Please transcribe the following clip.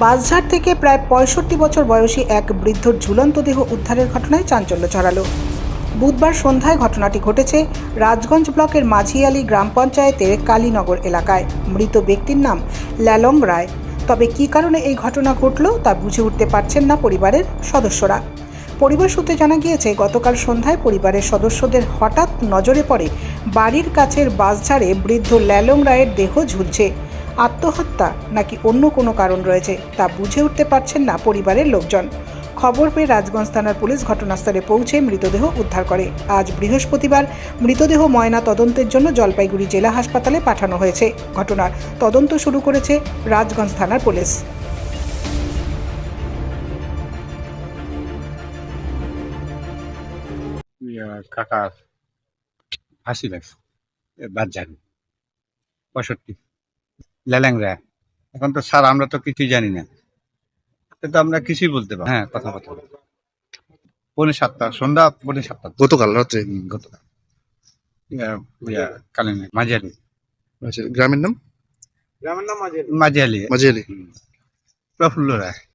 বাসঝাড় থেকে প্রায় পঁয়ষট্টি বছর বয়সী এক বৃদ্ধর ঝুলন্ত দেহ উদ্ধারের ঘটনায় চাঞ্চল্য ছড়ালো। বুধবার সন্ধ্যায় ঘটনাটি ঘটেছে রাজগঞ্জ ব্লকের মাঝিয়ালি গ্রাম পঞ্চায়েতের কালীনগর এলাকায়। মৃত ব্যক্তির নাম ল্যালং রায়। তবে কী কারণে এই ঘটনা ঘটল তা বুঝে উঠতে পারছেন না পরিবারের সদস্যরা। পরিবার সূত্রে জানা গিয়েছে, গতকাল সন্ধ্যায় পরিবারের সদস্যদের হঠাৎ নজরে পড়ে বাড়ির কাছের বাসঝাড়ে বৃদ্ধ ল্যালং রায়ের দেহ ঝুলছে। আত্মহত্যা নাকি অন্য কোনো কারণ রয়েছে তা বুঝে উঠতে পারছেন না পরিবারের লোকজন। খবর পেয়ে রাজগঞ্জ থানার পুলিশ ঘটনাস্থলে পৌঁছে মৃতদেহ উদ্ধার করে। আজ বৃহস্পতিবার মৃতদেহ ময়না তদন্তের জন্য জলপাইগুড়ি জেলা হাসপাতালে পাঠানো হয়েছে। ঘটনার তদন্ত শুরু করেছে রাজগঞ্জ থানার পুলিশ। কাকার ফাঁসি লাগছে বাদ পঁয়ষট্টি। লেল্যাংরা এখন তো স্যার আমরা তো কিছুই জানি না। তো আমরা কিছুই বলতে পারি হ্যাঁ কথা কথা পৌনে সাতটা সন্ধ্যা পৌনে সাতটা। গতকাল রাত্রে। গতকাল। মাঝিয়ালি গ্রামের নাম আচ্ছা গ্রামের নাম? মাঝিয়ালি মাঝিয়ালি। প্রফুল্ল রায়।